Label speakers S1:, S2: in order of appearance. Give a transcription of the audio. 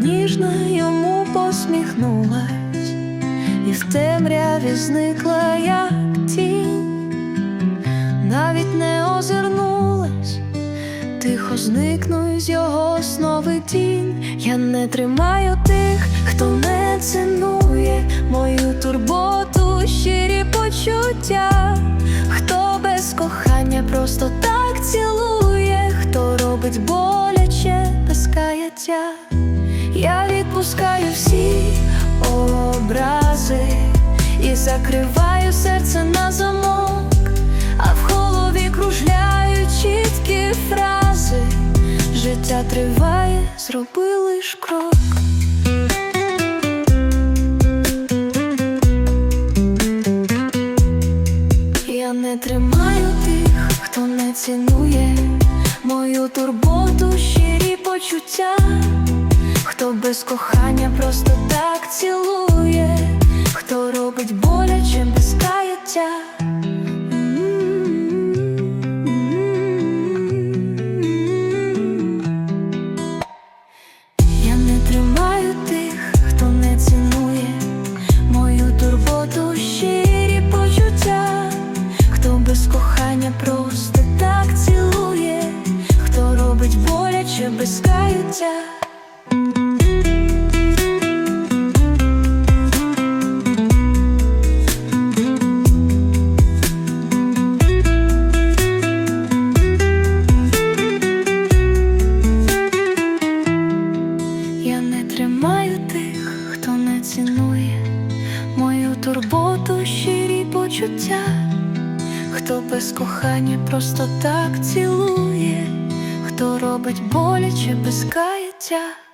S1: ніжно йому посміхнулась, і в темряві зникла, як тінь, навіть не озирнулась, тихо зникну з його снови тінь. Я не тримаю тих, хто не цінує мою турботу, щирі почуття, хто без кохання просто так цілує, хто робить боляче без каяття. Я відпускаю всі образи і закриваю серце на замок, а в голові кружляють чіткі фрази. Життя триває, зроби лиш крок. Я не тримаю тих, хто не цінує мою турботу, щирі почуття, хто без кохання просто так цілує, хто робить боляче без каяття. Я не тримаю тих, хто не цінує мою турботу, щирі почуття, хто без кохання просто так цілує, хто робить боляче без каюття. Турботу, щирі почуття, хто без кохання просто так цілує, хто робить боляче без каяття.